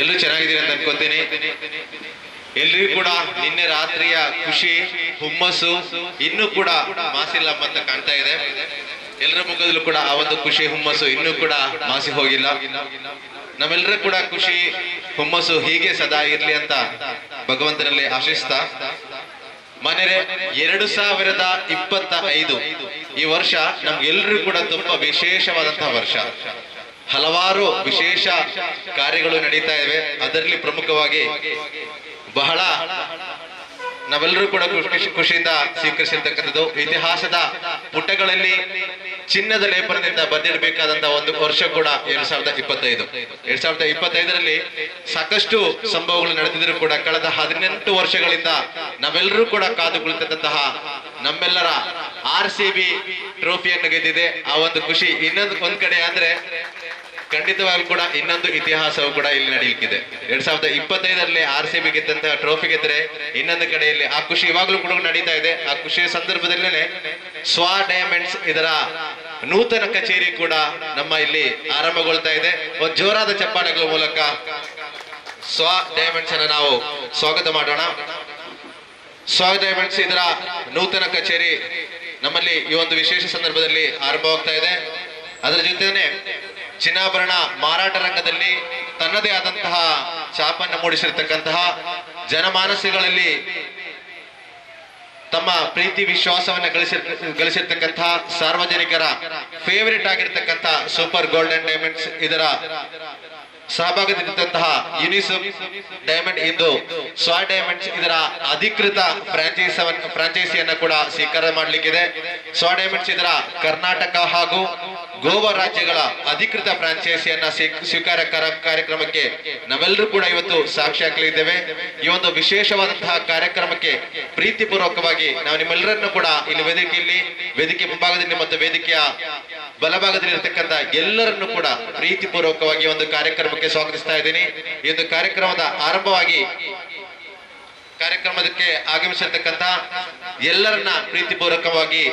ಎಲ್ಲರೂ ಚೆನ್ನಾಗಿದ್ದೀರಿ ಅಂತ ಅನ್ಕೋತೀನಿ. ಎಲ್ರಿಗೂ ಕೂಡ ನಿನ್ನೆ ರಾತ್ರಿಯ ಖುಷಿ, ಹುಮ್ಮಸ್ಸು, ಇನ್ನೂ ಕೂಡ ಮಾಸಿಲ್ಲ ಅಂತ ಕಾಣ್ತಾ ಇದೆ. ಎಲ್ಲರ ಮುಖದಲ್ಲೂ ಕೂಡ ಆ ಒಂದು ಖುಷಿ, ಹುಮ್ಮಸ್ಸು ಇನ್ನೂ ಕೂಡ ಮಾಸಿ ಹೋಗಿಲ್ಲ. ನಮ್ಮೆಲ್ಲರೂ ಕೂಡ ಖುಷಿ, ಹುಮ್ಮಸ್ಸು ಹೀಗೆ ಸದಾ ಇರ್ಲಿ ಅಂತ ಭಗವಂತನಲ್ಲಿ ಆಶಿಸ್ತಾ. ಮನೆರೆ ಎರಡು ಸಾವಿರದ ಇಪ್ಪತ್ತ ಐದು ಈ ವರ್ಷ ನಮ್ಗೆಲ್ರಿಗೂ ಕೂಡ ತುಂಬಾ ವಿಶೇಷವಾದಂತಹ ವರ್ಷ. ಹಲವಾರು ವಿಶೇಷ ಕಾರ್ಯಗಳು ನಡೀತಾ ಇವೆ. ಅದರಲ್ಲಿ ಪ್ರಮುಖವಾಗಿ ಬಹಳ ನಾವೆಲ್ಲರೂ ಕೂಡ ಖುಷಿ ಖುಷಿಯಿಂದ ಸ್ವೀಕರಿಸಿರ್ತಕ್ಕಂಥದ್ದು. ಇತಿಹಾಸದ ಪುಟಗಳಲ್ಲಿ ಚಿನ್ನದ ಲೇಪನದಿಂದ ಬಂದಿರಬೇಕಾದಂತಹ ಒಂದು ವರ್ಷ ಕೂಡ ಎರಡ್ ಸಾವಿರದ ಇಪ್ಪತ್ತೈದು. ಎರಡ್ ಸಾವಿರದ ಇಪ್ಪತ್ತೈದರಲ್ಲಿ ಸಾಕಷ್ಟು ಸಂಭವಗಳು ನಡೆದಿದ್ರು ಕೂಡ ಕಳೆದ ಹದಿನೆಂಟು ವರ್ಷಗಳಿಂದ ನಾವೆಲ್ಲರೂ ಕೂಡ ಕಾದು ಕುಳಿತಂತಹ ನಮ್ಮೆಲ್ಲರ ಆರ್ ಸಿ ಬಿ ಟ್ರೋಫಿಯನ್ನು ಗೆದ್ದಿದೆ. ಆ ಒಂದು ಖುಷಿ ಇನ್ನೊಂದು, ಒಂದ್ ಕಡೆ ಆದ್ರೆ ಖಂಡಿತವಾಗ್ಲೂ ಕೂಡ ಇನ್ನೊಂದು ಇತಿಹಾಸವು ಕೂಡ ಇಲ್ಲಿ ನಡೆಯಲಿಕ್ಕಿದೆ ಎರಡ್ ಸಾವಿರದ ಇಪ್ಪತ್ತೈದರಲ್ಲಿ ಆರ್ ಸಿ ಬಿ ಗೆದ್ದಂತಹ ಟ್ರೋಫಿ ಗೆದ್ದರೆ ಇನ್ನೊಂದು ಕಡೆಯಲ್ಲಿ ಆ ಖುಷಿ ಇವಾಗಲೂ ಕೂಡ ನಡೀತಾ ಇದೆ. ಆ ಖುಷಿಯ ಸಂದರ್ಭದಲ್ಲೇ ಸ್ವಾ ಡೈಮಂಡ್ಸ್ ಇದರ ನೂತನ ಕಚೇರಿ ಕೂಡ ನಮ್ಮ ಇಲ್ಲಿ ಆರಂಭಗೊಳ್ತಾ ಇದೆ. ಒಂದು ಜೋರಾದ ಚಪ್ಪಾಳೆಗಳ ಮೂಲಕ ಸ್ವಾ ಡೈಮಂಡ್ಸ್ ಅನ್ನ ನಾವು ಸ್ವಾಗತ ಮಾಡೋಣ. ಸ್ವಾ ಡೈಮಂಡ್ಸ್ ಇದರ ನೂತನ ಕಚೇರಿ ನಮ್ಮಲ್ಲಿ ಈ ಒಂದು ವಿಶೇಷ ಸಂದರ್ಭದಲ್ಲಿ ಆರಂಭವಾಗ್ತಾ ಇದೆ. ಅದರ ಜೊತೆನೆ ಚಿನ್ನಾಭರಣ ಮಾರಾಟ ರಂಗದಲ್ಲಿ ತನ್ನದೇ ಆದಂತಹ ಛಾಪನ್ನು ಮೂಡಿಸಿರ್ತಕ್ಕಂತಹ ಜನಮಾನಸಗಳಲ್ಲಿ ತಮ್ಮ ಪ್ರೀತಿ ವಿಶ್ವಾಸವನ್ನ ಗಳಿಸಿರ್ ಗಳಿಸಿರ್ತಕ್ಕಂತಹ ಸಾರ್ವಜನಿಕರ ಫೇವರಿಟ್ ಆಗಿರ್ತಕ್ಕಂಥ ಸೂಪರ್ ಗೋಲ್ಡನ್ ಡೈಮಂಡ್ಸ್ ಇದರ ಸಹಭಾಗಿತ್ವಂತಹ ಯುನಿಸೆಫ್ ಡೈಮಂಡ್ ಇಂದು ಸ್ವಾ ಡೈಮಂಡ್ಸ್ ಇದರ ಅಧಿಕೃತ ಫ್ರಾಂಚೈಸ್ ಫ್ರಾಂಚೈಸಿಯನ್ನ ಕೂಡ ಸ್ವೀಕಾರ ಮಾಡಲಿಕ್ಕಿದೆ. ಸ್ವಾ ಡೈಮಂಡ್ಸ್ ಇದರ ಕರ್ನಾಟಕ ಹಾಗೂ ಗೋವಾ ರಾಜ್ಯಗಳ ಅಧಿಕೃತ ಫ್ರಾಂಚೈಸಿಯನ್ನ ಸ್ವೀ- ಸ್ವೀಕಾರ ಕರ- ಕಾರ್ಯಕ್ರಮಕ್ಕೆ ನಾವೆಲ್ಲರೂ ಕೂಡ ಇವತ್ತು ಸಾಕ್ಷಿ ಹಾಕಲಿದ್ದೇವೆ. ಈ ಒಂದು ವಿಶೇಷವಾದಂತಹ ಕಾರ್ಯಕ್ರಮಕ್ಕೆ ಪ್ರೀತಿಪೂರ್ವಕವಾಗಿ ನಾವು ನಿಮ್ಮೆಲ್ಲರನ್ನು ಕೂಡ ಇಲ್ಲಿ ವೇದಿಕೆಯಲ್ಲಿ ವೇದಿಕೆ ಮುಂಭಾಗದಲ್ಲಿ ಮತ್ತು ವೇದಿಕೆಯ ಬಲಭಾಗದಲ್ಲಿ ಇರತಕ್ಕಂತ ಎಲ್ಲರನ್ನು ಕೂಡ ಪ್ರೀತಿಪೂರ್ವಕವಾಗಿ ಒಂದು ಕಾರ್ಯಕ್ರಮಕ್ಕೆ ಸ್ವಾಗತಿಸ್ತಾ ಇದ್ದೀನಿ. ಈ ಒಂದು ಕಾರ್ಯಕ್ರಮದ ಆರಂಭವಾಗಿ ಕಾರ್ಯಕ್ರಮಕ್ಕೆ ಆಗಮಿಸಿರ್ತಕ್ಕಂತ ಎಲ್ಲರನ್ನ ಪ್ರೀತಿಪೂರ್ವಕವಾಗಿ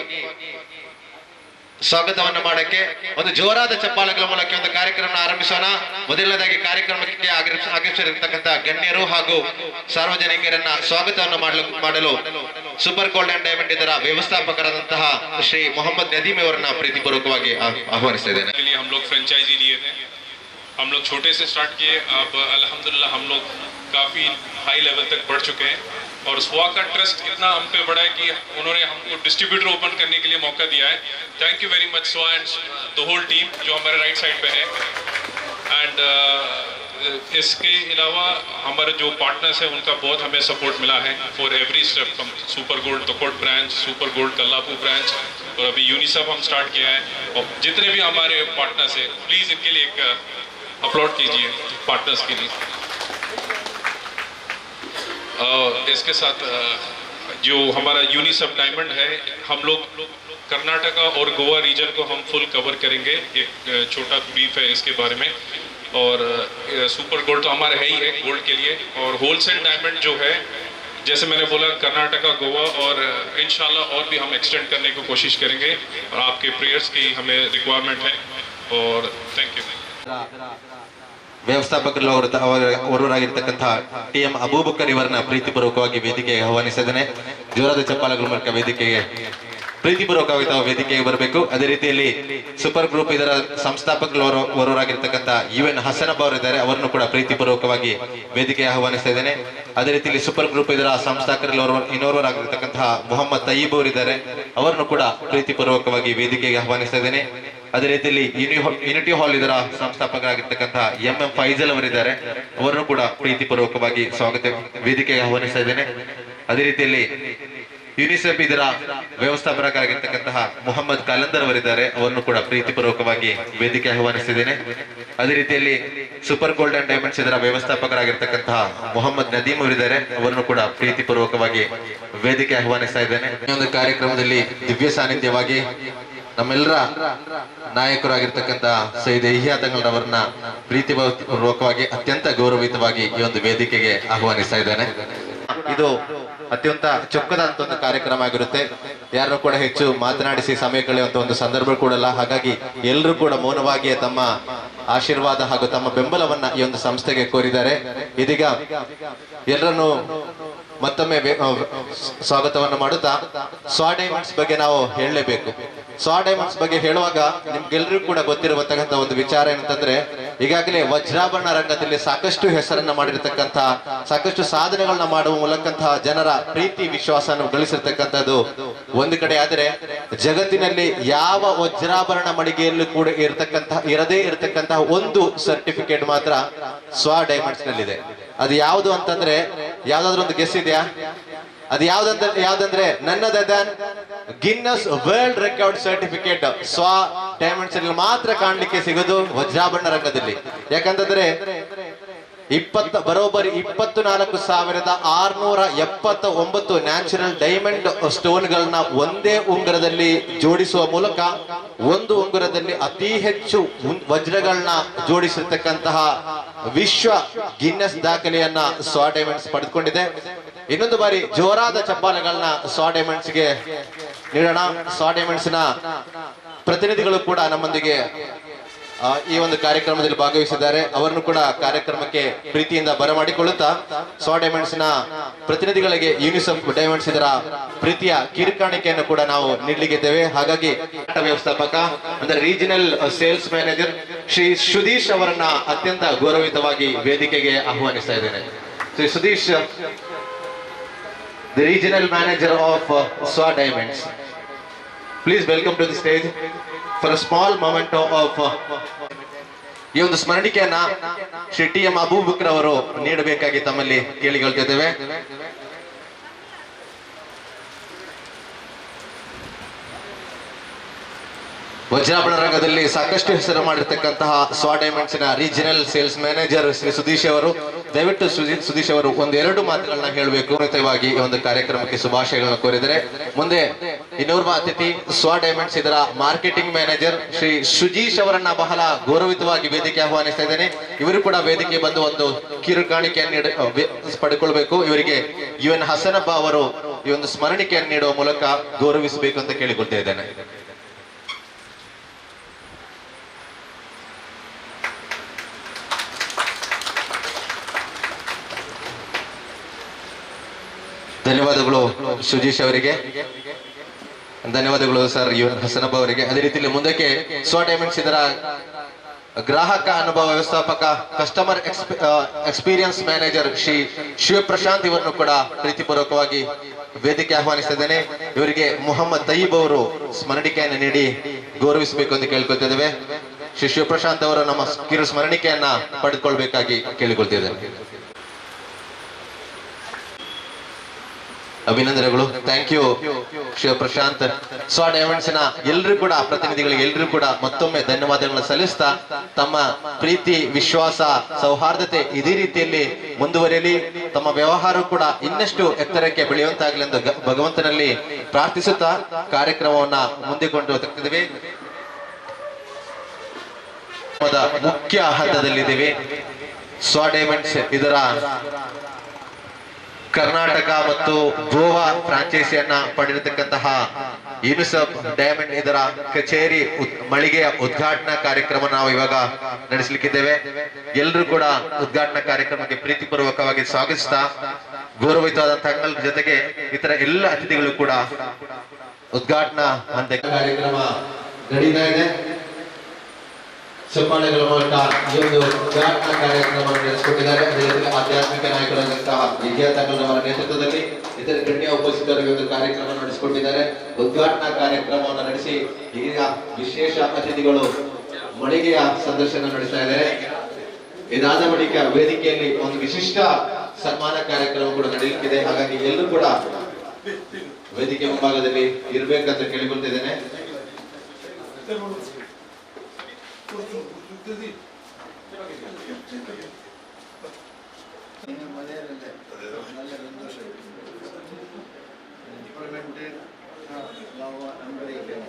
ಸ್ವಾಗತವನ್ನು ಮಾಡಕ್ಕೆ ಒಂದು ಜೋರಾದ ಚಪ್ಪಾಳೆಗಳ ಮೂಲಕ ಒಂದು ಕಾರ್ಯಕ್ರಮ ಆರಂಭಿಸೋಣ ಮೊದಲನೇದಾಗಿ ಕಾರ್ಯಕ್ರಮಕ್ಕೆ ಆಗಮಿಸ- ಆಗಮಿಸಿರ್ತಕ್ಕಂಥ ಗಣ್ಯರು ಹಾಗೂ ಸಾರ್ವಜನಿಕರನ್ನ ಸ್ವಾಗತವನ್ನು ಮಾಡಲು ಮಾಡಲು ಸೂಪರ್ ಗೋಲ್ಡನ್ ಡೈಮಂಡ್ ಇದರ ವ್ಯವಸ್ಥಾಪಕರಾದಂತಹ ಶ್ರೀ ಮೊಹಮ್ಮದ್ ನದೀಮ್ ಅವರನ್ನ ಪ್ರೀತಿಪೂರ್ವಕವಾಗಿ ಆಹ್- ಆಹ್ವಾನಿಸ್ತಾ ಇದ್ದೇನೆ के लिए हम लोग फ्रेंचाइजी लिए थे हम लोग छोटे से स्टार्ट किए अब अल्हम्दुलिल्लाह हम लोग काफ़ी हाई लेवल तक बढ़ चुके हैं और स्वा का ट्रस्ट इतना हम पे बढ़ा है कि उन्होंने हमको डिस्ट्रीब्यूटर ओपन करने के लिए मौका दिया है। Thank you very much Swa and the whole team जो हमारे राइट साइड पे है। एंड uh, इसके अलावा हमारे जो पार्टनर्स हैं उनका बहुत हमें सपोर्ट मिला है। फॉर एवरी स्टेप हम super gold तकोट branch super gold Kallapu branch और अभी यूनिसेफ हम स्टार्ट किया है। और जितने भी हमारे पार्टनर्स हैं प्लीज़ इनके लिए एक अपलोड कीजिए पार्टनर्स के लिए। इसके साथ जो हमारा यूनिसेफ डायमंड है, हम लोग कर्नाटका और गोवा रीजन को हम फुल कवर करेंगे। एक छोटा ब्रीफ है इसके बारे में। और सुपर गोल्ड तो हमारा है ही है गोल्ड के लिए। और होलसेल डायमंड जो है, जैसे मैंने बोला, कर्नाटका, गोवा और इन और भी हम एक्सटेंड करने की कोशिश करेंगे। और आपके प्रेयर्स की हमें रिक्वायरमेंट है। और थैंक यू ವ್ಯವಸ್ಥಾಪಕರು ಅವರು ಅವರಾಗಿರ್ತಕ್ಕಂತಹ ಟಿ ಎಂ ಅಬೂಬಕರ್ ಇವರನ್ನ ಪ್ರೀತಿಪೂರ್ವಕವಾಗಿ ವೇದಿಕೆಗೆ ಆಹ್ವಾನಿಸಿದ್ದೇನೆ. ಜೋರದ ಚಪ್ಪಾಲಗಳ ಮೂಲಕ ವೇದಿಕೆಗೆ ಪ್ರೀತಿಪೂರ್ವಕವಾಗಿ ತಾವು ವೇದಿಕೆಗೆ ಬರಬೇಕು. ಅದೇ ರೀತಿಯಲ್ಲಿ ಸೂಪರ್ ಗ್ರೂಪ್ ಇದರ ಸಂಸ್ಥಾಪಕರು ಓರ್ವರಾಗಿರ್ತಕ್ಕಂಥ ಯು ಎನ್ ಹಸನಬ್ ಅವರು ಇದ್ದಾರೆ. ಅವರನ್ನು ಕೂಡ ಪ್ರೀತಿಪೂರ್ವಕವಾಗಿ ವೇದಿಕೆಗೆ ಆಹ್ವಾನಿಸ್ತಾ ಇದ್ದೇನೆ ಅದೇ ರೀತಿಯಲ್ಲಿ ಸೂಪರ್ ಗ್ರೂಪ್ ಇದರ ಸಂಸ್ಥಾಪಕರಲ್ಲಿ ಇನ್ನೋರ್ವರಾಗಿರ್ತಕ್ಕಂತಹ ಮೊಹಮ್ಮದ್ ತಯ್ಯಬ್ ಅವರಿದ್ದಾರೆ ಅವರನ್ನು ಕೂಡ ಪ್ರೀತಿಪೂರ್ವಕವಾಗಿ ವೇದಿಕೆಗೆ ಆಹ್ವಾನಿಸ್ತಾ ಇದ್ದೇನೆ ಅದೇ ರೀತಿಯಲ್ಲಿ ಯುನಿಟಿ ಹಾಲ್ ಇದರ ಸಂಸ್ಥಾಪಕರಾಗಿರ್ತಕ್ಕಂತಹ ಎಂ ಎಂ ಫೈಜಲ್ ಅವರಿದ್ದಾರೆ. ಅವರನ್ನು ಕೂಡ ಪ್ರೀತಿಪೂರ್ವಕವಾಗಿ ಸ್ವಾಗತ ವೇದಿಕೆಗೆ ಆಹ್ವಾನಿಸ್ತಾ ಇದ್ದೇನೆ. ಅದೇ ರೀತಿಯಲ್ಲಿ ಯುನಿಸೆಫ್ ಇದರ ವ್ಯವಸ್ಥಾಪಕರಾಗಿರ್ತಕ್ಕಂತಹ ಮೊಹಮ್ಮದ್ ಕಲಂದರ್ ಅವರಿದ್ದಾರೆ. ಅವರನ್ನು ಕೂಡ ಪ್ರೀತಿಪೂರ್ವಕವಾಗಿ ವೇದಿಕೆ ಆಹ್ವಾನಿಸಿದ್ದೇನೆ ಅದೇ ರೀತಿಯಲ್ಲಿ ಸೂಪರ್ ಗೋಲ್ಡನ್ ಡೈಮಂಡ್ಸ್ ಇದರ ವ್ಯವಸ್ಥಾಪಕರಾಗಿರ್ತಕ್ಕಂತಹ ಮೊಹಮ್ಮದ್ ನದೀಮ್ ಅವರಿದ್ದಾರೆ. ಅವರನ್ನು ಕೂಡ ಪ್ರೀತಿಪೂರ್ವಕವಾಗಿ ವೇದಿಕೆ ಆಹ್ವಾನಿಸ್ತಾ ಇದ್ದೇನೆ. ಈ ಒಂದು ಕಾರ್ಯಕ್ರಮದಲ್ಲಿ ದಿವ್ಯ ಸಾನ್ನಿಧ್ಯವಾಗಿ ನಮ್ಮೆಲ್ಲರ ನಾಯಕರಾಗಿರ್ತಕ್ಕಂಥ ಸೈದ್ ಇಹಿಯಾತಂಗಳವರನ್ನ ಪ್ರೀತಿಪೂರ್ವಕವಾಗಿ ಅತ್ಯಂತ ಗೌರವಿತವಾಗಿ ಈ ಒಂದು ವೇದಿಕೆಗೆ ಆಹ್ವಾನಿಸ್ತಾ ಇದ್ದೇನೆ. ಇದು ಅತ್ಯಂತ ಚೊಕ್ಕದಂತ ಒಂದು ಕಾರ್ಯಕ್ರಮ ಆಗಿರುತ್ತೆ. ಯಾರನ್ನು ಕೂಡ ಹೆಚ್ಚು ಮಾತನಾಡಿಸಿ ಸಮಯ ಕಳೆಯುವಂತ ಒಂದು ಸಂದರ್ಭ ಕೂಡಲ್ಲ ಹಾಗಾಗಿ ಎಲ್ಲರೂ ಕೂಡ ಮೌನವಾಗಿ ತಮ್ಮ ಆಶೀರ್ವಾದ ಹಾಗೂ ತಮ್ಮ ಬೆಂಬಲವನ್ನ ಈ ಒಂದು ಸಂಸ್ಥೆಗೆ ಕೋರಿದ್ದಾರೆ. ಇದೀಗ ಎಲ್ಲರನ್ನು ಮತ್ತೊಮ್ಮೆ ಸ್ವಾಗತವನ್ನು ಮಾಡುತ್ತಾ, ಸ್ವಾ ಡೈಮಂಡ್ಸ್ ಬಗ್ಗೆ ನಾವು ಹೇಳಲೇಬೇಕು. ಸ್ವಾ ಡೈಮಂಡ್ಸ್ ಬಗ್ಗೆ ಹೇಳುವಾಗ ನಿಮ್ಗೆಲ್ರಿಗೂ ಕೂಡ ಗೊತ್ತಿರತಕ್ಕಂಥ ಒಂದು ವಿಚಾರ ಏನಂತಂದ್ರೆ, ಈಗಾಗಲೇ ವಜ್ರಾಭರಣ ರಂಗದಲ್ಲಿ ಸಾಕಷ್ಟು ಹೆಸರನ್ನ ಮಾಡಿರ್ತಕ್ಕಂಥ, ಸಾಕಷ್ಟು ಸಾಧನೆಗಳನ್ನ ಮಾಡುವ ಮೂಲಕಂತಹ ಜನರ ಪ್ರೀತಿ ವಿಶ್ವಾಸವನ್ನು ಗಳಿಸಿರ್ತಕ್ಕಂಥದ್ದು ಒಂದು ಕಡೆ. ಆದರೆ ಜಗತ್ತಿನಲ್ಲಿ ಯಾವ ವಜ್ರಾಭರಣ ಮಳಿಗೆಯಲ್ಲೂ ಕೂಡ ಇರತಕ್ಕಂತಹ ಇರದೇ ಇರತಕ್ಕಂತಹ ಒಂದು ಸರ್ಟಿಫಿಕೇಟ್ ಮಾತ್ರ ಸ್ವಾ ಡೈಮಂಡ್ಸ್ ನಲ್ಲಿದೆ. ಅದು ಯಾವುದು ಅಂತಂದ್ರೆ, ಯಾವ್ದಾದ್ರು ಒಂದು ಗೆಸ್ ಇದೆಯಾ? ಅದು ಯಾವ್ದಂತ ಯಾವ್ದಂದ್ರೆ ನನ್ನದ Guinness world record certificate Swa diamonds ಮಾತ್ರ ಕಾಣಲಿಕ್ಕೆ ಸಿಗೋದು ವಜ್ರಾಭರಣ ರಂಗದಲ್ಲಿ. ಯಾಕಂತಂದ್ರೆ ಇಪ್ಪತ್ತ ಬರೋಬ್ಬರಿ ಇಪ್ಪತ್ತು ನಾಲ್ಕು ಸಾವಿರದ ಆರ್ನೂರ ಎಪ್ಪತ್ತ ಒಂಬತ್ತು ನ್ಯಾಚುರಲ್ ಡೈಮಂಡ್ ಸ್ಟೋನ್ ಗಳನ್ನ ಒಂದೇ ಉಂಗುರದಲ್ಲಿ ಜೋಡಿಸುವ ಮೂಲಕ ಒಂದು ಉಂಗುರದಲ್ಲಿ ಅತಿ ಹೆಚ್ಚು ವಜ್ರಗಳನ್ನ ಜೋಡಿಸಿರ್ತಕ್ಕಂತಹ ವಿಶ್ವ ಗಿನ್ನಸ್ ದಾಖಲೆಯನ್ನ ಸ್ವ ಡೈಮಂಡ್ಸ್ ಪಡೆದುಕೊಂಡಿದೆ. ಇನ್ನೊಂದು ಬಾರಿ ಜೋರಾದ ಚಪ್ಪಾಲೆಗಳನ್ನ ಸ್ವಾ ಡೈಮಂಡ್ಸ್ಗೆ ನೀಡೋಣ. ಸ್ವಾ ಡೈಮಂಡ್ಸ್ನ ಪ್ರತಿನಿಧಿಗಳು ಕೂಡ ನಮ್ಮೊಂದಿಗೆ ಈ ಒಂದು ಕಾರ್ಯಕ್ರಮದಲ್ಲಿ ಭಾಗವಹಿಸಿದ್ದಾರೆ. ಅವರನ್ನು ಕೂಡ ಕಾರ್ಯಕ್ರಮಕ್ಕೆ ಪ್ರೀತಿಯಿಂದ ಬರಮಾಡಿಕೊಳ್ಳುತ್ತಾ ಸ್ವಾ ಡೈಮಂಡ್ಸ್ನ ಪ್ರತಿನಿಧಿಗಳಿಗೆ ಯೂನಿಸೆಫ್ ಡೈಮಂಡ್ಸ್ ಇದರ ಪ್ರೀತಿಯ ಕಿರುಕಾಣಿಕೆಯನ್ನು ಕೂಡ ನಾವು ನೀಡಲಿಕ್ಕಿದ್ದೇವೆ ಹಾಗಾಗಿ ವ್ಯವಸ್ಥಾಪಕ, ಅಂದ್ರೆ regional sales manager Shri Sudheesh ಅವರನ್ನ ಅತ್ಯಂತ ಗೌರವಿತವಾಗಿ ವೇದಿಕೆಗೆ ಆಹ್ವಾನಿಸ್ತಾ ಇದ್ದೇನೆ. Shri Sudheesh the regional manager of Swa diamonds please welcome to the stage for a small moment of ಈ ಒಂದು ಸ್ಮರಣಿಕೆಯನ್ನ ಶ್ರೀ ಟಿ ಎಂ ಅಬೂಬಕ್ರ ಅವರು ನೀಡಬೇಕಾಗಿ ತಮ್ಮಲ್ಲಿ ಕೇಳಿಕೊಳ್ತಿದ್ದೇವೆ ವಜ್ರಾಭರಣ ರಂಗದಲ್ಲಿ ಸಾಕಷ್ಟು ಹೆಸರು ಮಾಡಿರ್ತಕ್ಕಂತಹ ಸ್ವಾ ನ regional sales manager Shri Sudheesh ಅವರು. ದಯವಿಟ್ಟು ಸುದೀಶ್ ಅವರು ಒಂದೆರಡು ಮಾತುಗಳನ್ನ ಹೇಳಬೇಕು. ಈ ಒಂದು ಕಾರ್ಯಕ್ರಮಕ್ಕೆ ಶುಭಾಶಯಗಳನ್ನು ಕೋರಿದರೆ. ಮುಂದೆ ಇನ್ನೋರ್ವ ಅತಿಥಿ, ಸ್ವಾ ಡೈಮಂಡ್ಸ್ ಇದರ ಮಾರ್ಕೆಟಿಂಗ್ ಮ್ಯಾನೇಜರ್ ಶ್ರೀ ಸುಜೀಶ್ ಅವರನ್ನ ಬಹಳ ಗೌರವಿತವಾಗಿ ವೇದಿಕೆ ಆಹ್ವಾನಿಸ್ತಾ ಇದ್ದೇನೆ. ಇವರು ಕೂಡ ವೇದಿಕೆ ಬಂದು ಒಂದು ಕಿರುಕಾಣಿಕೆಯನ್ನು ಪಡ್ಕೊಳ್ಬೇಕು. ಇವರಿಗೆ ಯು ಎನ್ ಹಸನಪ್ಪ ಅವರು ಈ ಒಂದು ಸ್ಮರಣಿಕೆಯನ್ನು ನೀಡುವ ಮೂಲಕ ಗೌರವಿಸಬೇಕು ಅಂತ ಕೇಳಿಕೊಳ್ತಾ ಇದ್ದೇನೆ. ಧನ್ಯವಾದಗಳು ಸುಜೀಶ್ ಅವರಿಗೆ. ಧನ್ಯವಾದಗಳು ಸರ್ ಯುವನ್ ಹಸನಪ್ಪ ಅವರಿಗೆ. ಅದೇ ರೀತಿಯಲ್ಲಿ ಮುಂದಕ್ಕೆ ಸ್ವ ಡೈಮಂಡ್ಸ್ ಇದರ ಗ್ರಾಹಕ ಅನುಭವ ವ್ಯವಸ್ಥಾಪಕ customer experience manager Shri Shivaprashanth ಇವರನ್ನು ಕೂಡ ಪ್ರೀತಿಪೂರ್ವಕವಾಗಿ ವೇದಿಕೆ ಆಹ್ವಾನಿಸಿದ್ದೇನೆ ಇವರಿಗೆ ಮೊಹಮ್ಮದ್ ತಯೀಬ್ ಅವರು ಸ್ಮರಣಿಕೆಯನ್ನು ನೀಡಿ ಗೌರವಿಸಬೇಕು ಎಂದು ಕೇಳ್ಕೊಳ್ತಿದ್ದೇವೆ ಶ್ರೀ ಶಿವಪ್ರಶಾಂತ್ ಅವರು ನಮ್ಮ ಕಿರು ಸ್ಮರಣಿಕೆಯನ್ನ ಪಡೆದುಕೊಳ್ಬೇಕಾಗಿ ಕೇಳಿಕೊಳ್ತಿದ್ದೇವೆ ಅಭಿನಂದನೆಗಳು. Thank you Shiva Prashanth. ಸ್ವಾ ನ ಎಲ್ರು ಕೂಡ ಪ್ರತಿನಿಧಿಗಳಿಗೆ ಎಲ್ರು ಕೂಡ ಮತ್ತೊಮ್ಮೆ ಧನ್ಯವಾದಗಳನ್ನು ಸಲ್ಲಿಸ್ತಾ ತಮ್ಮ ಪ್ರೀತಿ, ವಿಶ್ವಾಸ, ಸೌಹಾರ್ದತೆ ಇದೇ ರೀತಿಯಲ್ಲಿ ಮುಂದುವರಿಯಲಿ. ತಮ್ಮ ವ್ಯವಹಾರ ಕೂಡ ಇನ್ನಷ್ಟು ಎತ್ತರಕ್ಕೆ ಬೆಳೆಯುವಂತಾಗಲಿ ಎಂದು ಭಗವಂತನಲ್ಲಿ ಪ್ರಾರ್ಥಿಸುತ್ತಾ ಕಾರ್ಯಕ್ರಮವನ್ನ ಮುಂದಿಕೊಂಡು ತಕ್ಕಿದ್ದೇವೆ ಮುಖ್ಯ ಹಂತದಲ್ಲಿದ್ದೇವೆ. ಸ್ವಾ ಡೈಮಂಡ್ಸ್ ಇದರ ಕರ್ನಾಟಕ ಮತ್ತು ಗೋವಾ ಫ್ರಾಂಚೈಸಿಯನ್ನ ಪಡೆದಿರತಕ್ಕಂತಹ ಯುನಿಸೆಫ್ ಡೈಮಂಡ್ ಇದರ ಕಚೇರಿ ಮಳಿಗೆಯ ಉದ್ಘಾಟನಾ ಕಾರ್ಯಕ್ರಮ ನಾವು ಇವಾಗ ನಡೆಸಲಿಕ್ಕಿದ್ದೇವೆ. ಎಲ್ಲರೂ ಕೂಡ ಉದ್ಘಾಟನಾ ಕಾರ್ಯಕ್ರಮಕ್ಕೆ ಪ್ರೀತಿಪೂರ್ವಕವಾಗಿ ಸ್ವಾಗತಿಸ್ತಾ ಗೌರವಿತವಾದ ತಂಗಲ್ ಜೊತೆಗೆ ಇತರ ಎಲ್ಲ ಅತಿಥಿಗಳು ಕೂಡ ಉದ್ಘಾಟನಾ ಕಾರ್ಯಕ್ರಮ ನಡೀತಾ ಇದೆ. ಚಪ್ಪಾಳೆಗಳ ಮೂಲಕ ಈ ಒಂದು ಉದ್ಘಾಟನಾ ಕಾರ್ಯಕ್ರಮವನ್ನು ನಡೆಸಿಕೊಟ್ಟಿದ್ದಾರೆ ಅದೇ ರೀತಿ ಆಧ್ಯಾತ್ಮಿಕ ನಾಯಕರಾದಂತಹ ವಿದ್ಯಾರ್ಥಿಗಳವರ ನೇತೃತ್ವದಲ್ಲಿ ಇತರ ಗಣ್ಯ ಉಪಸ್ಥಿತರು ಈ ಒಂದು ಕಾರ್ಯಕ್ರಮ ನಡೆಸಿಕೊಟ್ಟಿದ್ದಾರೆ. ಉದ್ಘಾಟನಾ ಕಾರ್ಯಕ್ರಮವನ್ನು ನಡೆಸಿ ಈಗ ವಿಶೇಷ ಅತಿಥಿಗಳು ಮಳಿಗೆಯ ಸಂದರ್ಶನ ನಡೆಸ್ತಾ ಇದ್ದಾರೆ. ಇದಾದ ಬಳಿಕ ವೇದಿಕೆಯಲ್ಲಿ ಒಂದು ವಿಶಿಷ್ಟ ಸನ್ಮಾನ ಕಾರ್ಯಕ್ರಮ ಕೂಡ ನಡೆಯಲಿಕ್ಕಿದೆ ಹಾಗಾಗಿ ಎಲ್ಲರೂ ಕೂಡ ವೇದಿಕೆ ಮುಂಭಾಗದಲ್ಲಿ ಇರ್ಬೇಕಂತ ಕೇಳಿಕೊಳ್ತಿದ್ದೇನೆ implemented uh, law number 11.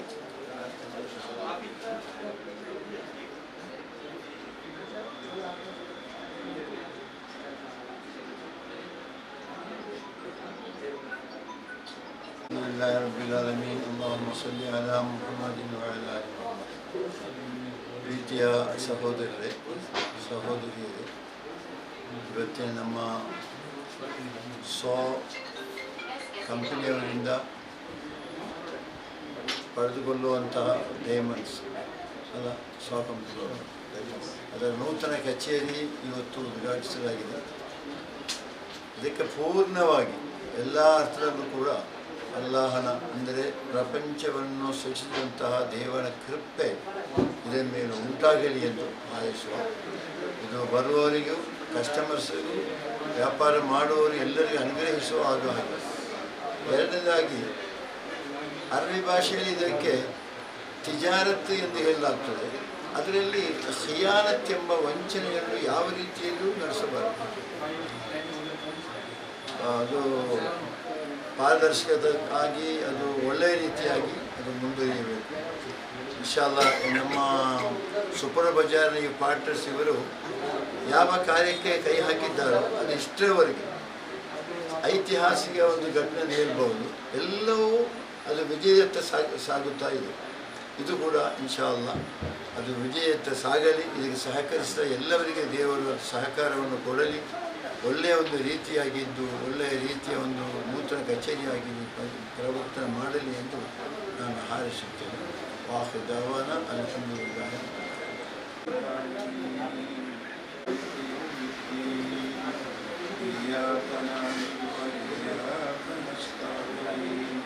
الحمد لله رب العالمين اللهم صل على محمد وعلى آل محمد ಪ್ರೀತಿಯ ಸಹೋದರರೇ, ಸಹೋದರಿಯರೇ, ಇವತ್ತೇ ನಮ್ಮ ಸೋ ಕಂಪನಿಯವರಿಂದ ಪಡೆದುಕೊಳ್ಳುವಂತಹ ಡೈಮಂಡ್ಸ್ ಅಲ್ಲ ಸೋ ಕಂಪನಿಯವರು ಅದರ ನೂತನ ಕಚೇರಿ ಇವತ್ತು ಉದ್ಘಾಟಿಸಲಾಗಿದೆ. ಇದಕ್ಕೆ ಪೂರ್ಣವಾಗಿ ಎಲ್ಲ ಅರ್ಥದಲ್ಲೂ ಕೂಡ ಅಲ್ಲಾಹನ, ಅಂದರೆ ಪ್ರಪಂಚವನ್ನು ಸೃಷ್ಟಿಸಿದಂತಹ ದೇವರ ಕೃಪೆ ಇದರ ಮೇಲೆ ಉಂಟಾಗಲಿ ಎಂದು ಆಯಿಸುವ ಇದು ಬರುವವರಿಗೂ ಕಸ್ಟಮರ್ಸ್ಗೂ ವ್ಯಾಪಾರ ಮಾಡುವವರು ಎಲ್ಲರಿಗೂ ಅನುಗ್ರಹಿಸುವ ಹಾಗೆ ಎರಡನೇದಾಗಿ, ಅರಬಿ ಭಾಷೆಯಲ್ಲಿ ಇದಕ್ಕೆ ತಿಜಾರತ್ ಎಂದು ಹೇಳಲಾಗ್ತದೆ. ಅದರಲ್ಲಿ ಸಿಯಾನತ್ ಎಂಬ ವಂಚನೆಯನ್ನು ಯಾವ ರೀತಿಯಲ್ಲೂ ನಡೆಸಬಾರದು. ಅದು ಪಾರದರ್ಶಕವಾಗಿ ಅದು ಒಳ್ಳೆಯ ರೀತಿಯಾಗಿ ಅದು ಮುಂದುವರಿಯಬೇಕು. ಇನ್ಶಾಲ್ಲ ನಮ್ಮ ಸುಪರ ಬಜಾರ್ನ ಈ ಪಾರ್ಟ್ನರ್ಸ್ ಇವರು ಯಾವ ಕಾರ್ಯಕ್ಕೆ ಕೈ ಹಾಕಿದ್ದಾರೋ ಅದು ಇಷ್ಟರವರೆಗೆ ಐತಿಹಾಸಿಕ ಒಂದು ಘಟನೆ ಹೇಳ್ಬೋದು ಎಲ್ಲವೂ ಅದು ವಿಜಯತ್ತ ಸಾಗ, ಸಾಗುತ್ತಾ ಇದೆ. ಇದು ಕೂಡ ಇನ್ಶಾಲ್ಲ ಅದು ವಿಜಯತ್ತ ಸಾಗಲಿ, ಇದಕ್ಕೆ ಸಹಕರಿಸಿದ ಎಲ್ಲವರಿಗೆ ದೇವರು ಸಹಕಾರವನ್ನು ಕೊಡಲಿ. ಒಳ್ಳೆಯ ಒಂದು ರೀತಿಯಾಗಿದ್ದು ಒಳ್ಳೆಯ ರೀತಿಯ ಒಂದು ನೂತನ ಕಚೇರಿಯಾಗಿ ಪ್ರವರ್ತನೆ ಮಾಡಲಿ ಎಂದು ನಾನು ಹಾರೈಸುತ್ತೇನೆ واخر دعوانا الحمد لله إياك نعبد وإياك نستعين.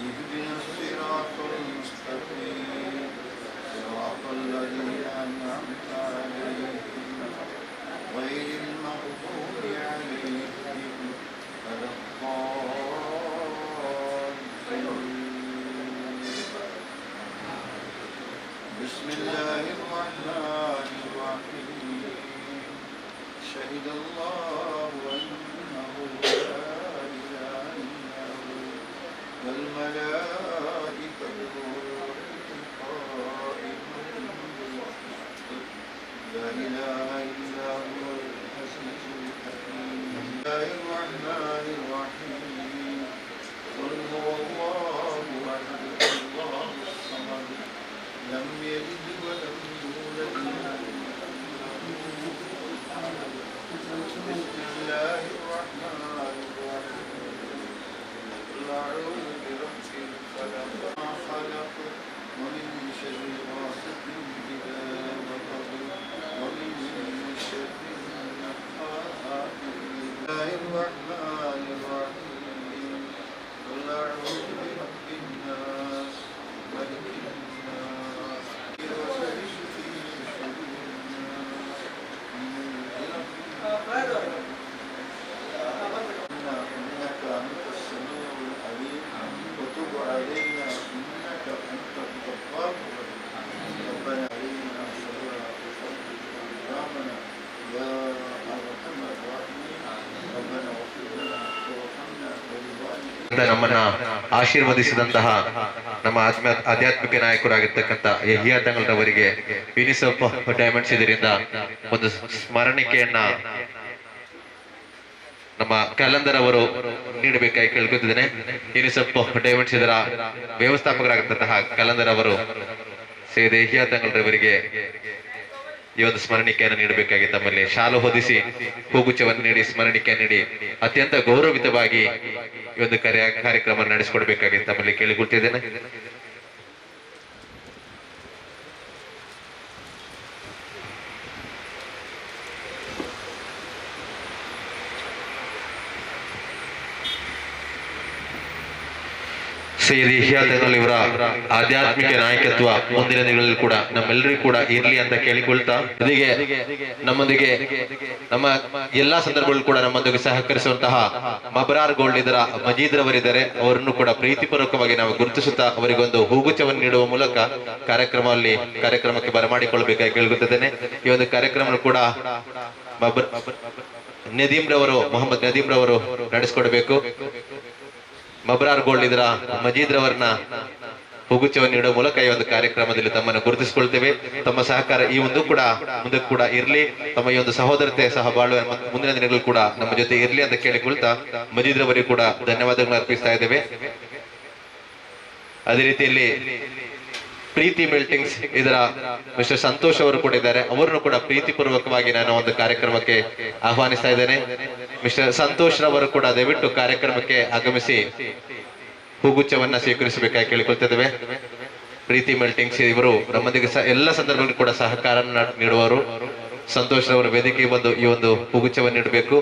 اهدنا الصراط المستقيم. صراط الذين أنعمت عليهم. غير المغضوب عليهم ولا الضالين. بسم الله الرحمن الرحيم. شهد الله أنه لا إله إلا هو. والملائكة بالقسط لا إله إلا هو العزيز الحكيم. بسم الله الرحمن الرحيم. قل هو الله لم يلد ولم يولد بسم الله الرحمن الرحيم. ನಮ್ಮನ್ನ ಆಶೀರ್ವದಿಸಿದಂತಹ ನಮ್ಮ ಆತ್ಮ ಆಧ್ಯಾತ್ಮಿಕ ನಾಯಕರಾಗಿರ್ತಕ್ಕಂಥ ಯಹಿಯಾ ತಂಗಳವರಿಗೆ ಯುನಿಸೆಫ್ ಡೈಮಂಡ್ಸ್ ಇದರಿಂದ ಒಂದು ಸ್ಮರಣಿಕೆಯನ್ನ ನಮ್ಮ ಕ್ಯಾಲೆಂಡರ್ ಅವರು ನೀಡಬೇಕಾಗಿ ಕೇಳ್ಕೊತಿದ್ದೇನೆ. ಯುನಿಸೆಫ್ ಡೈಮಂಡ್ಸ್ ಇದರ ವ್ಯವಸ್ಥಾಪಕರಾಗಿರ್ತಕ್ಕಂತಹ ಕ್ಯಾಲೆಂಡರ್ ಅವರು ಶ್ರೀ ಹಿಯ ತಂಗಳವರಿಗೆ ಈ ಒಂದು ಸ್ಮರಣಿಕೆಯನ್ನು ನೀಡಬೇಕಾಗಿ ತಮ್ಮಲ್ಲಿ ಶಾಲು ಹೊದಿಸಿ ಹೂಗುಚ್ಛವನ್ನು ನೀಡಿ, ಸ್ಮರಣಿಕೆ ನೀಡಿ, ಅತ್ಯಂತ ಗೌರವಿತವಾಗಿ ಈ ಒಂದು ಕಾರ್ಯ ಕಾರ್ಯಕ್ರಮ ನಡೆಸಿಕೊಡ್ಬೇಕಾಗಿ ತಮ್ಮಲ್ಲಿ ಕೇಳಿಕೊಳ್ತಿದ್ದೇನೆ ಶ್ರೀ ಹಿಯಾದನಲ್ ಇವರ ಆಧ್ಯಾತ್ಮಿಕ ನಾಯಕತ್ವ ಮುಂದಿನ ದಿನಗಳಲ್ಲಿ ಕೂಡ ನಮ್ಮೆಲ್ಲರಿಗೂ ಕೂಡ ಇರ್ಲಿ ಅಂತ ಕೇಳಿಕೊಳ್ತಾ ಅದಿಗೆ ನಮ್ಮೊಂದಿಗೆ ನಮ್ಮ ಎಲ್ಲಾ ಸಂದರ್ಭಗಳು ಕೂಡ ನಮ್ಮೊಂದಿಗೆ ಸಹಕರಿಸುವಂತಹ ಮಬರಾರ್ ಗೋಲ್ಡ್ ಇದರ ಮಜೀದ್ ರವರಿದ್ದಾರೆ. ಅವರನ್ನು ಕೂಡ ಪ್ರೀತಿಪೂರ್ವಕವಾಗಿ ನಾವು ಗುರುತಿಸುತ್ತಾ ಅವರಿಗೊಂದು ಹೂಗುಚ್ಛವನ್ನು ನೀಡುವ ಮೂಲಕ ಕಾರ್ಯಕ್ರಮದಲ್ಲಿ ಕಾರ್ಯಕ್ರಮಕ್ಕೆ ಬರಮಾಡಿಕೊಳ್ಬೇಕಾಗಿ ಕೇಳುತ್ತಿದ್ದೇನೆ ಈ ಒಂದು ಕಾರ್ಯಕ್ರಮ ಕೂಡ ನದೀಮ್ ನದೀಂ ರವರು ಮೊಹಮ್ಮದ್ ನದೀಮ್ ರವರು ನಡೆಸಿಕೊಡ್ಬೇಕು. ಮಬ್ರಾರ್ ಗೋಲ್ಡ್ ಇದರ ಮಜೀದ್ ರವರನ್ನ ಹೂಗುಚ್ಛವನ್ನು ನೀಡುವ ಮೂಲಕ ಈ ಒಂದು ಕಾರ್ಯಕ್ರಮದಲ್ಲಿ ತಮ್ಮನ್ನು ಗುರುತಿಸಿಕೊಳ್ತೇವೆ. ತಮ್ಮ ಸಹಕಾರ ಈ ಒಂದು ಕೂಡ ಮುಂದೆ ಕೂಡ ಇರಲಿ. ತಮ್ಮ ಈ ಒಂದು ಸಹೋದರತೆ ಸಹ ಬಾಳುವ ಮುಂದಿನ ದಿನಗಳು ಕೂಡ ನಮ್ಮ ಜೊತೆ ಇರಲಿ ಅಂತ ಕೇಳಿಕೊಳ್ತಾ ಮಜೀದ್ ರವರಿಗೂ ಕೂಡ ಧನ್ಯವಾದಗಳನ್ನು ಅರ್ಪಿಸ್ತಾ ಇದ್ದೇವೆ. ಅದೇ ರೀತಿಯಲ್ಲಿ ಪ್ರೀತಿ ಬಿಲ್ಡಿಂಗ್ಸ್ ಇದರ ಮಿಸ್ಟರ್ ಸಂತೋಷ್ ಅವರು ಕೂಡ ಇದ್ದಾರೆ. ಅವರನ್ನು ಕೂಡ ಪ್ರೀತಿಪೂರ್ವಕವಾಗಿ ನಾನು ಒಂದು ಕಾರ್ಯಕ್ರಮಕ್ಕೆ ಆಹ್ವಾನಿಸ್ತಾ ಇದ್ದೇನೆ. ಮಿಸ್ಟರ್ ಸಂತೋಷ್ ರವರು ಕೂಡ ದಯವಿಟ್ಟು ಕಾರ್ಯಕ್ರಮಕ್ಕೆ ಆಗಮಿಸಿ ಹೂಗುಚ್ಛವನ್ನ ಸ್ವೀಕರಿಸಬೇಕಾಗಿ ಕೇಳಿಕೊಳ್ತಿದ್ದೇವೆ. ಪ್ರೀತಿ ಮೆಲ್ಟಿಂಗ್ಸ್ ಇವರು ನಮ್ಮೊಂದಿಗೆ ಎಲ್ಲ ಸಂದರ್ಭಗಳು ಕೂಡ ಸಹಕಾರ ನೀಡುವವರು ಸಂತೋಷ್ ರವರು ವೇದಿಕೆಗೆ ಬಂದು ಈ ಒಂದು ಹೂಗುಚ್ಛವನ್ನು ನೀಡಬೇಕು.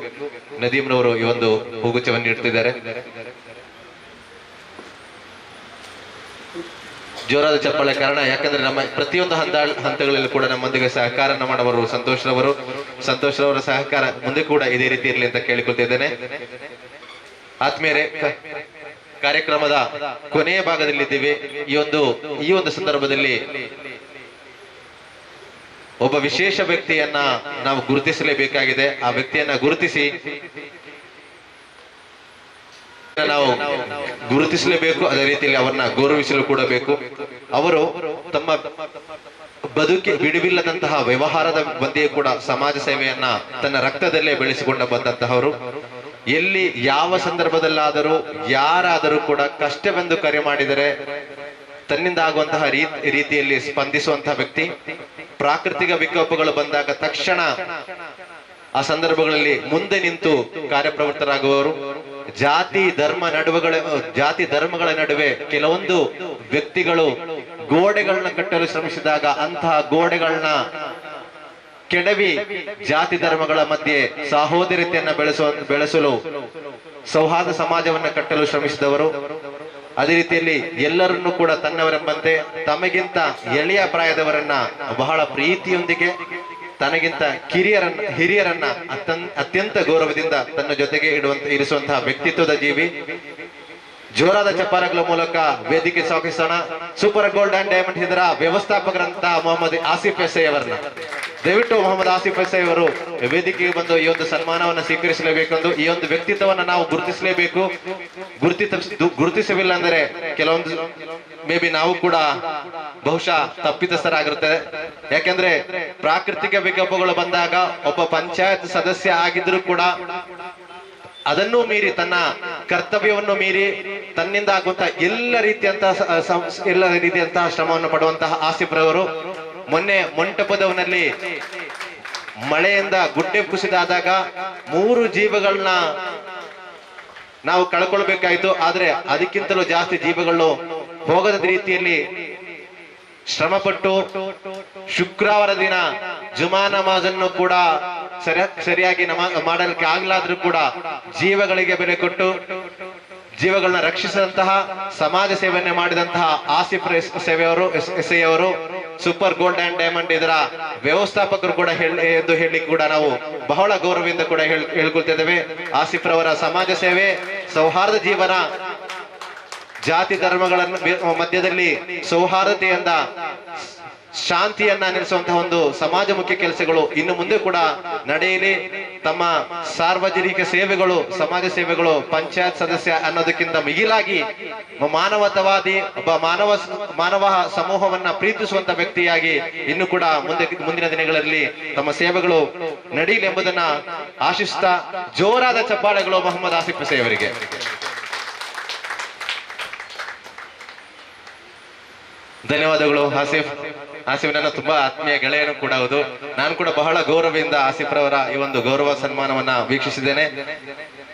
ನದೀಮ್ರವರು ಈ ಒಂದು ಹೂಗುಚ್ಛವನ್ನು ನೀಡ್ತಿದ್ದಾರೆ. ಜೋರಾದ ಚಪ್ಪಾಳೆ ಕಾರಣ. ಯಾಕಂದ್ರೆ ನಮ್ಮ ಪ್ರತಿಯೊಂದು ಹಂತ ಹಂತಗಳಲ್ಲಿ ಕೂಡ ನಮ್ಮೊಂದಿಗೆ ಸಹಕಾರನ ಮಾಡುವರು ಸಂತೋಷ್ ರವರು. ಸಂತೋಷ್ ರವರ ಸಹಕಾರ ಮುಂದೆ ಕೂಡ ಇದೇ ರೀತಿ ಇರಲಿ ಅಂತ ಕೇಳಿಕೊಳ್ತಿದ್ದೇನೆ ಆತ್ಮೀಯರೇ ಕಾರ್ಯಕ್ರಮದ ಕೊನೆಯ ಭಾಗದಲ್ಲಿದ್ದೀವಿ ಈ ಒಂದು ಈ ಒಂದು ಸಂದರ್ಭದಲ್ಲಿ ಒಬ್ಬ ವಿಶೇಷ ವ್ಯಕ್ತಿಯನ್ನ ನಾವು ಗುರುತಿಸಲೇಬೇಕಾಗಿದೆ. ಆ ವ್ಯಕ್ತಿಯನ್ನ ಗುರುತಿಸಿ, ನಾವು ಗುರುತಿಸಲೇಬೇಕು, ಅದೇ ರೀತಿಯಲ್ಲಿ ಅವರನ್ನ ಗೌರವಿಸಲು ಕೂಡ ಬೇಕು. ಅವರು ತಮ್ಮ ಬದುಕಿ ಬಿಡುವಿಲ್ಲದಂತಹ ವ್ಯವಹಾರದ ಬಗ್ಗೆ ಕೂಡ ಸಮಾಜ ಸೇವೆಯನ್ನ ತನ್ನ ರಕ್ತದಲ್ಲೇ ಬೆಳೆಸಿಕೊಂಡ ಬಂದಂತಹವರು. ಎಲ್ಲಿ ಯಾವ ಸಂದರ್ಭದಲ್ಲಾದರೂ ಯಾರಾದರೂ ಕೂಡ ಕಷ್ಟವೆಂದು ಕರೆ ಮಾಡಿದರೆ ತನ್ನಿಂದ ಆಗುವಂತಹ ರೀತಿಯಲ್ಲಿ ಸ್ಪಂದಿಸುವಂತಹ ವ್ಯಕ್ತಿ. ಪ್ರಾಕೃತಿಕ ವಿಕೋಪಗಳು ಬಂದಾಗ ತಕ್ಷಣ ಆ ಸಂದರ್ಭಗಳಲ್ಲಿ ಮುಂದೆ ನಿಂತು ಕಾರ್ಯಪ್ರವೃತ್ತರಾಗುವವರು. ಜಾತಿ, ಧರ್ಮ ನಡುವೆಗಳ, ಜಾತಿ, ಧರ್ಮಗಳ ನಡುವೆ ಕೆಲವೊಂದು ವ್ಯಕ್ತಿಗಳು ಗೋಡೆಗಳನ್ನ ಕಟ್ಟಲು ಶ್ರಮಿಸಿದಾಗ ಅಂತಹ ಗೋಡೆಗಳನ್ನ ಕೆಡವಿ ಜಾತಿ, ಧರ್ಮಗಳ ಮಧ್ಯೆ ಸಹೋದರತೆಯನ್ನ ಬೆಳೆಸುವ ಬೆಳೆಸಲು ಸೌಹಾರ್ದ ಸಮಾಜವನ್ನ ಕಟ್ಟಲು ಶ್ರಮಿಸಿದವರು. ಅದೇ ರೀತಿಯಲ್ಲಿ ಎಲ್ಲರನ್ನೂ ಕೂಡ ತನ್ನವರೆಂಬಂತೆ ತಮಗಿಂತ ಎಳೆಯ ಪ್ರಾಯದವರನ್ನ ಬಹಳ ಪ್ರೀತಿಯೊಂದಿಗೆ ತನಗಿಂತ ಕಿರಿಯರನ್ನ, ಹಿರಿಯರನ್ನ ಅತ್ಯಂತ ಗೌರವದಿಂದ ತನ್ನ ಜೊತೆಗೆ ಇಡುವಂತ, ಇರಿಸುವಂತಹ ವ್ಯಕ್ತಿತ್ವದ ಜೀವಿ. ಜೋರಾದ ಚಪ್ಪಾರಗಳ ಮೂಲಕ ವೇದಿಕೆ ಸ್ವಾಗತಿಸೋಣ ಸೂಪರ್ ಗೋಲ್ಡ್ ಅಂಡ್ ಡೈಮಂಡ್ ಇದರ ವ್ಯವಸ್ಥಾಪಕರಂತಹ ಮೊಹಮ್ಮದ್ ಆಸಿಫ್ ಎಸ್ಐ ಅವರನ್ನ. ದಯವಿಟ್ಟು ಮೊಹಮ್ಮದ್ ಆಸಿಫ್ ಎಸ್ಐ ಅವರು ವೇದಿಕೆಗೆ ಬಂದು ಈ ಒಂದು ಸನ್ಮಾನವನ್ನು ಸ್ವೀಕರಿಸಲೇಬೇಕೆಂದು ಈ ಒಂದು ವ್ಯಕ್ತಿತ್ವವನ್ನು ನಾವು ಗುರುತಿಸಲೇಬೇಕು. ಗುರುತಿ ಗುರುತಿಸಲಿಲ್ಲ ಅಂದರೆ ಕೆಲವೊಂದು ಮೇ ಬಿ ನಾವು ಕೂಡ ಬಹುಶಃ ತಪ್ಪಿತಸ್ಥರಾಗಿರುತ್ತೆ ಯಾಕೆಂದ್ರೆ ಪ್ರಾಕೃತಿಕ ವಿಕೋಪಗಳು ಬಂದಾಗ ಒಬ್ಬ ಪಂಚಾಯತ್ ಸದಸ್ಯ ಆಗಿದ್ರು ಕೂಡ ಅದನ್ನು ಮೀರಿ, ತನ್ನ ಕರ್ತವ್ಯವನ್ನು ಮೀರಿ, ತನ್ನಿಂದ ಆಗುವಂತಹ ಎಲ್ಲ ರೀತಿಯಂತಹ ಎಲ್ಲ ರೀತಿಯಂತಹ ಶ್ರಮವನ್ನು ಪಡುವಂತಹ ಆಸಿಫ್ರವರು ಮೊನ್ನೆ ಮಂಟಪದವನಲ್ಲಿ ಮಳೆಯಿಂದ ಗುಡ್ಡೆ ಕುಸಿದಾದಾಗ ಮೂರು ಜೀವಗಳನ್ನ ನಾವು ಕಳ್ಕೊಳ್ಬೇಕಾಯ್ತು. ಆದ್ರೆ ಅದಕ್ಕಿಂತಲೂ ಜಾಸ್ತಿ ಜೀವಗಳು ಹೋಗದ ರೀತಿಯಲ್ಲಿ ಶ್ರಮಪಟ್ಟು ಶುಕ್ರವಾರ ದಿನ ಜುಮಾ ನಮಾಜನ್ನು ಕೂಡ ಸರಿ ಸರಿಯಾಗಿ ನಮಾ ಮಾಡಲಿಕ್ಕೆ ಆಗ್ಲಾದ್ರೂ ಕೂಡ ಜೀವಗಳಿಗೆ ಬೆಲೆ ಕೊಟ್ಟು ಜೀವಗಳನ್ನ ರಕ್ಷಿಸಿದಂತಹ ಸಮಾಜ ಸೇವೆಯನ್ನೇ ಮಾಡಿದಂತಹ ಆಸಿಫ್ ಸೇವೆಯವರು ಎಸ್ ಎಸ್ ಅವರು ಸೂಪರ್ ಗೋಲ್ಡ್ ಅಂಡ್ ಡೈಮಂಡ್ ಇದರ ವ್ಯವಸ್ಥಾಪಕರು ಕೂಡ ಎಂದು ಹೇಳಿ ಕೂಡ ನಾವು ಬಹಳ ಗೌರವದಿಂದ ಕೂಡ ಹೇಳ್ ಹೇಳ್ಕೊಳ್ತಿದ್ದೇವೆ ಆಸಿಫ್ ರವರ ಸಮಾಜ ಸೇವೆ, ಸೌಹಾರ್ದ ಜೀವನ, ಜಾತಿ ಧರ್ಮಗಳ ಮಧ್ಯದಲ್ಲಿ ಸೌಹಾರ್ದತೆಯಿಂದ ಶಾಂತಿಯನ್ನ ನೆಲೆಸುವಂತಹ ಒಂದು ಸಮಾಜಮುಖಿ ಕೆಲಸಗಳು ಇನ್ನು ಮುಂದೆ ಕೂಡ ನಡೆಯಲಿ. ತಮ್ಮ ಸಾರ್ವಜನಿಕ ಸೇವೆಗಳು, ಸಮಾಜ ಸೇವೆಗಳು, ಪಂಚಾಯತ್ ಸದಸ್ಯ ಅನ್ನೋದಕ್ಕಿಂತ ಮಿಗಿಲಾಗಿ ಮಾನವತವಾದಿ, ಒಬ್ಬ ಮಾನವ ಮಾನವ ಸಮೂಹವನ್ನ ಪ್ರೀತಿಸುವಂತ ವ್ಯಕ್ತಿಯಾಗಿ ಇನ್ನು ಕೂಡ ಮುಂದೆ, ಮುಂದಿನ ದಿನಗಳಲ್ಲಿ ತಮ್ಮ ಸೇವೆಗಳು ನಡೆಯಲಿ ಎಂಬುದನ್ನ ಆಶಿಸ್ತಾ ಜೋರಾದ ಚಪ್ಪಾಳೆಗಳು ಮೊಹಮ್ಮದ್ ಆಸಿಫ್ ಸೇವರಿಗೆ ಧನ್ಯವಾದಗಳು, ಆಸಿಫ್. ಆಸಿಫ್ ನನ್ನ ತುಂಬಾ ಆತ್ಮೀಯ ಗೆಳೆಯನು ಕೂಡ ಹೌದು. ನಾನು ಕೂಡ ಬಹಳ ಗೌರವದಿಂದ ಆಸಿಫ್ ರವರ ಈ ಒಂದು ಗೌರವ ಸನ್ಮಾನವನ್ನ ವೀಕ್ಷಿಸಿದ್ದೇನೆ.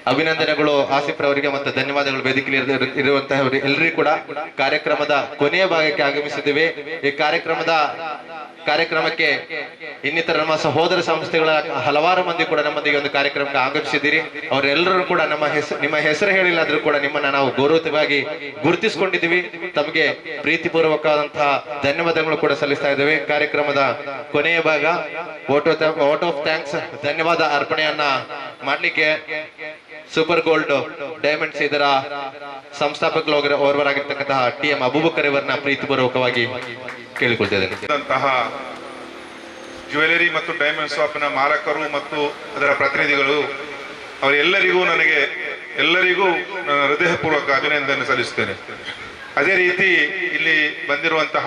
ಅಭಿನಂದನೆಗಳು ಆಸಿಫ್ ರವರಿಗೆ ಮತ್ತು ಧನ್ಯವಾದಗಳು ವೇದಿಕೆಯಲ್ಲಿ ಇರುವಂತಹ ಎಲ್ಲರಿಗೂ ಕೂಡ ಕಾರ್ಯಕ್ರಮದ ಕೊನೆಯ ಭಾಗಕ್ಕೆ ಆಗಮಿಸಿದ್ದೇವೆ. ಈ ಕಾರ್ಯಕ್ರಮದ ಕಾರ್ಯಕ್ರಮಕ್ಕೆ ಇನ್ನಿತರ ನಮ್ಮ ಸಹೋದರ ಸಂಸ್ಥೆಗಳ ಹಲವಾರು ಮಂದಿ ಕೂಡ ನಮ್ಮೊಂದಿಗೆ ಒಂದು ಕಾರ್ಯಕ್ರಮಕ್ಕೆ ಆಗಮಿಸಿದ್ದೀರಿ. ಅವರೆಲ್ಲರೂ ಕೂಡ ನಮ್ಮ ಹೆಸರು ನಿಮ್ಮ ಹೆಸರು ಹೇಳಿಲ್ಲಾದ್ರೂ ಕೂಡ ನಿಮ್ಮನ್ನ ನಾವು ಗೌರವವಾಗಿ ಗುರುತಿಸಿಕೊಂಡಿದ್ದೀವಿ. ತಮಗೆ ಪ್ರೀತಿಪೂರ್ವಕವಾದಂತಹ ಧನ್ಯವಾದಗಳು ಕೂಡ ಸಲ್ಲಿಸ್ತಾ ಇದ್ದೇವೆ. ಕಾರ್ಯಕ್ರಮದ ಕೊನೆಯ ಭಾಗ. ವೋಟ್ ಆಫ್ ಥ್ಯಾಂಕ್ಸ್ ಧನ್ಯವಾದ ಅರ್ಪಣೆಯನ್ನ ಮಾಡ್ಲಿಕ್ಕೆ ಸೂಪರ್ ಗೋಲ್ಡ್ ಡೈಮಂಡ್ಸ್ ಇದರ ಸಂಸ್ಥಾಪಕರು ಓರ್ವರಾಗಿರ್ತಕ್ಕಂತಹ ಟಿ ಎಂ ಅಬೂಬಕರ್ ಇವರನ್ನ ಪ್ರೀತಿಪೂರ್ವಕವಾಗಿ ಕೇಳಿಕೊಳ್ತಿದ್ದೇನೆ ಜ್ಯುವೆಲರಿ ಮತ್ತು ಡೈಮಂಡ್ ಶಾಪ್ನ ಮಾಲಕರು ಮತ್ತು ಅದರ ಪ್ರತಿನಿಧಿಗಳು, ಅವರೆಲ್ಲರಿಗೂ ನನಗೆ, ಎಲ್ಲರಿಗೂ ನನ್ನ ಹೃದಯಪೂರ್ವಕ ಅಭಿನಂದನೆ ಸಲ್ಲಿಸುತ್ತೇನೆ. ಅದೇ ರೀತಿ ಇಲ್ಲಿ ಬಂದಿರುವಂತಹ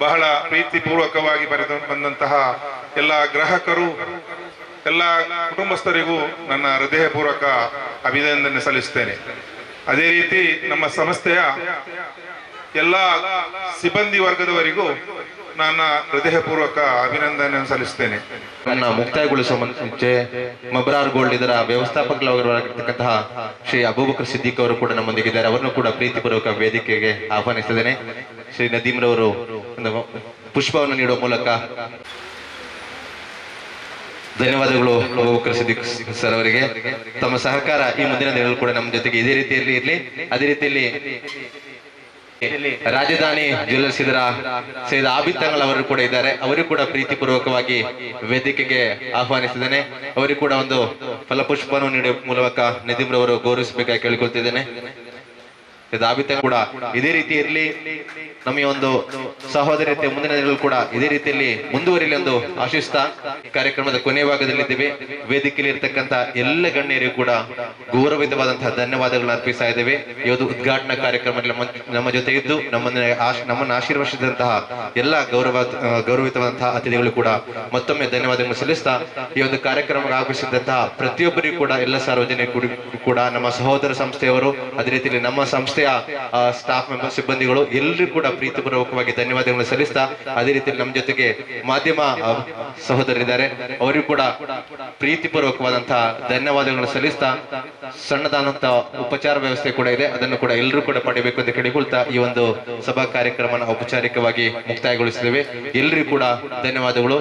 ಬಹಳ ಪ್ರೀತಿಪೂರ್ವಕವಾಗಿ ಬರೆದು ಬಂದಂತಹ ಎಲ್ಲ ಗ್ರಾಹಕರು ಎಲ್ಲ ಕುಟುಂಬಸ್ಥರಿಗೂ ನನ್ನ ಹೃದಯಪೂರ್ವಕ ಅಭಿನಂದನೆ ಸಲ್ಲಿಸುತ್ತೇನೆ. ಅದೇ ರೀತಿ ನಮ್ಮ ಸಂಸ್ಥೆಯ ಎಲ್ಲ ಸಿಬ್ಬಂದಿ ವರ್ಗದವರಿಗೂ ನನ್ನ ಹೃದಯಪೂರ್ವಕ ಅಭಿನಂದನೆ ಸಲ್ಲಿಸುತ್ತೇನೆ. ನನ್ನ ಮುಕ್ತಾಯಗೊಳಿಸುವ ಮುಂಚೆ ಮಬ್ರಾರ್ ಗೋಲ್ಡ್ ಇದರ ವ್ಯವಸ್ಥಾಪಕರಾಗಿರ್ತಕ್ಕಂತಹ ಶ್ರೀ ಅಬೂಬಕರ್ ಸಿದ್ದಿಕ್ ಅವರು ಕೂಡ ನಮ್ಮೊಂದಿಗಿದ್ದಾರೆ ಅವರನ್ನು ಕೂಡ ಪ್ರೀತಿಪೂರ್ವಕ ವೇದಿಕೆಗೆ ಆಹ್ವಾನಿಸಿದ್ದೇನೆ. ಶ್ರೀ ನದೀಮ್ರವರು ಪುಷ್ಪವನ್ನು ನೀಡುವ ಮೂಲಕ. ಧನ್ಯವಾದಗಳು ಅಬೂಬಕರ್ ಸಿದ್ದಿಕ್ ಸರ್ ಅವರಿಗೆ. ತಮ್ಮ ಸಹಕಾರ ಈ ಮುಂದಿನ ದಿನಗಳು ಕೂಡ ನಮ್ಮ ಜೊತೆಗೆ ಇದೇ ರೀತಿಯಲ್ಲಿ ಇರಲಿ. ಅದೇ ರೀತಿಯಲ್ಲಿ ರಾಜಧಾನಿ ಜ್ಯುವೆಲ್ಲರ್ಸ್ ಇದರ ಸೈದ್ ಆಬಿದ್ ತಂಗಳ್ ಅವರು ಕೂಡ ಇದ್ದಾರೆ. ಅವರು ಕೂಡ ಪ್ರೀತಿಪೂರ್ವಕವಾಗಿ ವೇದಿಕೆಗೆ ಆಹ್ವಾನಿಸಿದ್ದಾನೆ. ಅವರು ಕೂಡ ಒಂದು ಫಲಪುಷ್ಪವನ್ನು ನೀಡುವ ಮೂಲಕ ನಿಧಿಮ್ರವರು ಗೌರವಿಸಬೇಕಾಗಿ ಕೇಳಿಕೊಳ್ತಿದ್ದೇನೆ. ತಂಗಳ್ ಕೂಡ ಇದೇ ರೀತಿ ಇರಲಿ ನಮ್ಮ ಒಂದು ಸಹೋದರತೆ ಮುಂದಿನ ದಿನಗಳು ಕೂಡ ಇದೇ ರೀತಿಯಲ್ಲಿ ಮುಂದುವರಿಲಿ ಎಂದು ಆಶಿಸ್ತಾ ಕಾರ್ಯಕ್ರಮದ ಕೊನೆಯ ಭಾಗದಲ್ಲಿದ್ದೇವೆ. ವೇದಿಕೆಯಲ್ಲಿ ಇರತಕ್ಕಂತಹ ಎಲ್ಲ ಗಣ್ಯರಿಗೂ ಕೂಡ ಗೌರವಿತವಾದಂತಹ ಧನ್ಯವಾದಗಳನ್ನು ಅರ್ಪಿಸ್ತಾ ಇದ್ದೇವೆ. ಒಂದು ಉದ್ಘಾಟನಾ ಕಾರ್ಯಕ್ರಮದಲ್ಲಿ ನಮ್ಮ- ಜೊತೆ ಇದ್ದು ನಮ್ಮನ್ನ ನಮ್ಮನ್ನ ಆಶೀರ್ವದಿಸಿದಂತಹ ಎಲ್ಲ ಗೌರವ ಗೌರವಿತವಾದಂತಹ ಅತಿಥಿಗಳು ಕೂಡ ಮತ್ತೊಮ್ಮೆ ಧನ್ಯವಾದಗಳನ್ನು ಸಲ್ಲಿಸ್ತಾ ಈ ಒಂದು ಕಾರ್ಯಕ್ರಮಕ್ಕೆ ಆಗಮಿಸಿದಂತಹ ಪ್ರತಿಯೊಬ್ಬರಿಗೂ ಕೂಡ ಎಲ್ಲ ಸಾರ್ವಜನಿಕರು ಕೂಡ ನಮ್ಮ ಸಹೋದರ ಸಂಸ್ಥೆಯವರು, ಅದೇ ರೀತಿಯಲ್ಲಿ ನಮ್ಮ ಸಂಸ್ಥೆಯ ಸ್ಟಾಫ್ ಮೆಂಬರ್ ಸಿಬ್ಬಂದಿಗಳು ಎಲ್ಲರೂ ಕೂಡ ಪ್ರೀತಿಪೂರ್ವಕವಾಗಿ ಧನ್ಯವಾದಗಳನ್ನು ಸಲ್ಲಿಸ್ತಾ, ಅದೇ ರೀತಿ ನಮ್ಮ ಜೊತೆಗೆ ಮಾಧ್ಯಮ ಸಹೋದರಿದ್ದಾರೆ ಅವರಿಗೂ ಕೂಡ ಪ್ರೀತಿಪೂರ್ವಕವಾದಂತಹ ಧನ್ಯವಾದಗಳನ್ನು ಸಲ್ಲಿಸ್ತಾ ಸಣ್ಣದಾದಂತಹ ಉಪಚಾರ ವ್ಯವಸ್ಥೆ ಕೂಡ ಇದೆ. ಅದನ್ನು ಕೂಡ ಎಲ್ಲರೂ ಕೂಡ ಪಡೆಯಬೇಕು ಅಂತ ಕೇಳಿಕೊಳ್ತಾ ಈ ಒಂದು ಸಭಾ ಕಾರ್ಯಕ್ರಮನ ಔಪಚಾರಿಕವಾಗಿ ಮುಕ್ತಾಯಗೊಳಿಸಿದ್ದೇವೆ. ಎಲ್ಲರಿಗೂ ಕೂಡ ಧನ್ಯವಾದಗಳು.